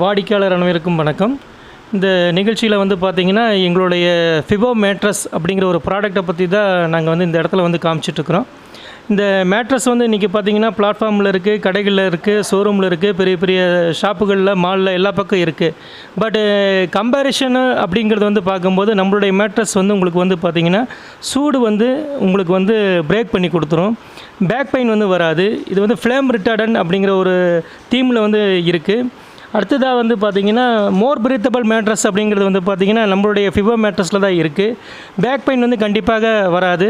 வாடிக்கையாளர் அனைவருக்கும் வணக்கம். இந்த நிகழ்ச்சியில் வந்து பார்த்திங்கன்னா எங்களுடைய ஃபிபோ மேட்ரஸ் அப்படிங்கிற ஒரு ப்ராடக்டை பற்றி தான் நாங்கள் வந்து இந்த இடத்துல வந்து காமிச்சிட்ருக்குறோம் இந்த மேட்ரஸ் வந்து இன்றைக்கி பார்த்தீங்கன்னா பிளாட்ஃபார்மில் இருக்குது கடைகளில் இருக்குது ஷோரூமில் இருக்குது பெரிய பெரிய ஷாப்புகளில் மாலில் எல்லா பக்கம் இருக்குது பட்டு கம்பேரிஷனு அப்படிங்கிறது வந்து பார்க்கும்போது நம்மளுடைய மேட்ரஸ் வந்து உங்களுக்கு வந்து பார்த்திங்கன்னா சூடு வந்து உங்களுக்கு வந்து பிரேக் பண்ணி கொடுத்துரும். பேக் பெயின் வந்து வராது. இது வந்து ஃப்ளேம் ரிட்டார்டன் அப்படிங்கிற ஒரு தீமில் வந்து இருக்குது அடுத்ததாக வந்து பார்த்தீங்கன்னா மோர் பிரீத்தபிள் மேட்ரஸ் அப்படிங்கிறது வந்து பார்த்தீங்கன்னா நம்மளுடைய ஃபிவோ மேட்ரஸில் தான் இருக்குது பேக் பெயின் வந்து கண்டிப்பாக வராது.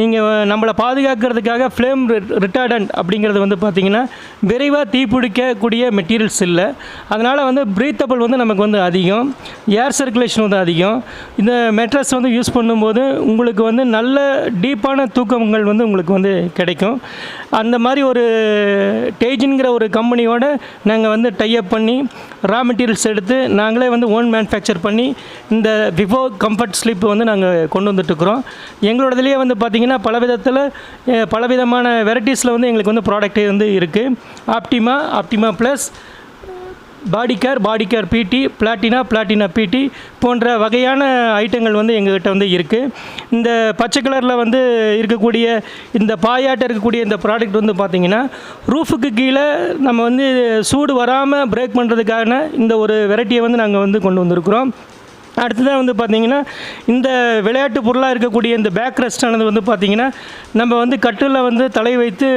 நீங்கள் நம்மளை பாதுகாக்கிறதுக்காக ஃப்ளேம் ரிட்டார்டன்ட் அப்படிங்கிறது வந்து பார்த்திங்கன்னா விரைவாக தீப்பிடிக்கக்கூடிய மெட்டீரியல்ஸ் இல்லை. அதனால் வந்து பிரீத்தபிள் வந்து நமக்கு வந்து அதிகம். ஏர் சர்க்குலேஷன் வந்து அதிகம். இந்த மேட்ரஸ் வந்து யூஸ் பண்ணும்போது உங்களுக்கு வந்து நல்ல டீப்பான தூக்கங்கள் வந்து உங்களுக்கு வந்து கிடைக்கும். அந்த மாதிரி ஒரு டேஜின்கிற ஒரு கம்பெனியோட நாங்கள் வந்து டைப் பண்ணி ரா மெட்டீரியல்ஸ் எடுத்து நாங்களே வந்து ஓன் மேனுஃபேக்சர் பண்ணி இந்த விவோ கம்ஃபர்ட் ஸ்லிப் வந்து நாங்கள் கொண்டு வந்துட்டுருக்குறோம். எங்களோடதுலேயே வந்து பார்த்திங்கன்னா பல விதத்தில் பல பலவிதமான வெரைட்டிஸில் வந்து எங்களுக்கு வந்து ப்ராடக்ட் வந்து இருக்குது Optima Optima plus body care body care BD Platina Platina BD போன்ற வகையான ஐட்டங்கள் வந்து எங்ககிட்ட வந்து இருக்குது இந்த பச்சை கலரில் வந்து இருக்கக்கூடிய இந்த பாயாட்டை இருக்கக்கூடிய இந்த ப்ராடக்ட் வந்து பார்த்திங்கன்னா ரூஃபுக்கு கீழே நம்ம வந்து சூடு வராமல் பிரேக் பண்ணுறதுக்கான இந்த ஒரு வெரைட்டியை வந்து நாங்கள் வந்து கொண்டு வந்திருக்கிறோம். அடுத்ததாக வந்து பார்த்திங்கன்னா இந்த விளையாட்டு பொருளாக இருக்கக்கூடிய இந்த பேக் ரெஸ்டானது வந்து பார்த்திங்கன்னா நம்ம வந்து கட்டில் வந்து தலை வைத்து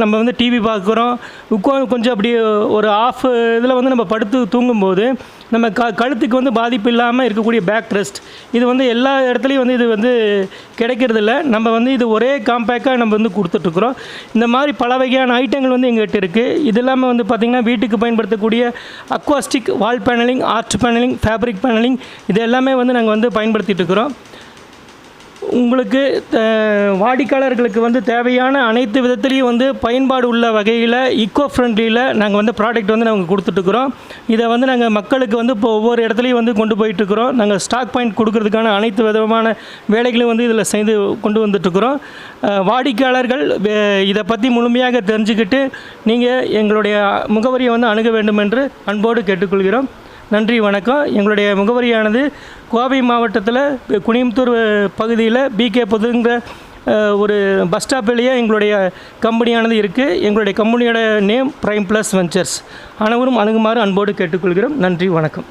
நம்ம வந்து டிவி பார்க்குறோம். உட்காந்து கொஞ்சம் அப்படி ஒரு ஆஃப் இதில் வந்து நம்ம படுத்து தூங்கும்போது நம்ம க கழுத்துக்கு வந்து பாதிப்பு இல்லாமல் இருக்கக்கூடிய பேக் ரெஸ்ட் இது வந்து எல்லா இடத்துலையும் வந்து இது வந்து கிடைக்கிறதில்ல. நம்ம வந்து இது ஒரே காம்பேக்டாக நம்ம வந்து கொடுத்துட்ருக்குறோம். இந்த மாதிரி பல வகையான ஐட்டங்கள் வந்து எங்கள்கிட்ட இருக்குது இது இல்லாமல் வந்து பார்த்திங்கன்னா வீட்டுக்கு பயன்படுத்தக்கூடிய acoustic wall panelling art panelling fabric panelling இது எல்லாமே வந்து நாங்கள் வந்து பயன்படுத்திகிட்டு இருக்கிறோம் உங்களுக்கு வாடிக்கையாளர்களுக்கு வந்து தேவையான அனைத்து விதத்துலேயும் வந்து பயன்பாடு உள்ள வகையில் இக்கோ ஃப்ரெண்ட்லியில் நாங்கள் வந்து ப்ராடக்ட் வந்து நாங்கள் கொடுத்துட்ருக்குறோம் இதை வந்து நாங்கள் மக்களுக்கு வந்து இப்போ ஒவ்வொரு இடத்துலையும் வந்து கொண்டு போயிட்டுருக்குறோம். நாங்கள் ஸ்டாக் பாயிண்ட் கொடுக்கறதுக்கான அனைத்து விதமான வேலைகளையும் வந்து இதில் செய்து கொண்டு வந்துட்டுருக்குறோம். வாடிக்கையாளர்கள் இதை பற்றி முழுமையாக தெரிஞ்சுக்கிட்டு நீங்கள் எங்களுடைய முகவரியை வந்து அணுக வேண்டும் என்று அன்போடு கேட்டுக்கொள்கிறோம். நன்றி வணக்கம். எங்களுடைய முகவரியானது கோவை மாவட்டத்தில் குனியம்புத்தூர் பகுதியில் பிகே புதுங்கிற ஒரு பஸ் ஸ்டாப்லேயே எங்களுடைய கம்பெனியானது இருக்குது எங்களுடைய கம்பெனியோட நேம் ப்ரைம் ப்ளஸ் வெஞ்சர்ஸ் அனைவரும் அணுகுமாறு அன்போடு கேட்டுக்கொள்கிறோம். நன்றி வணக்கம்.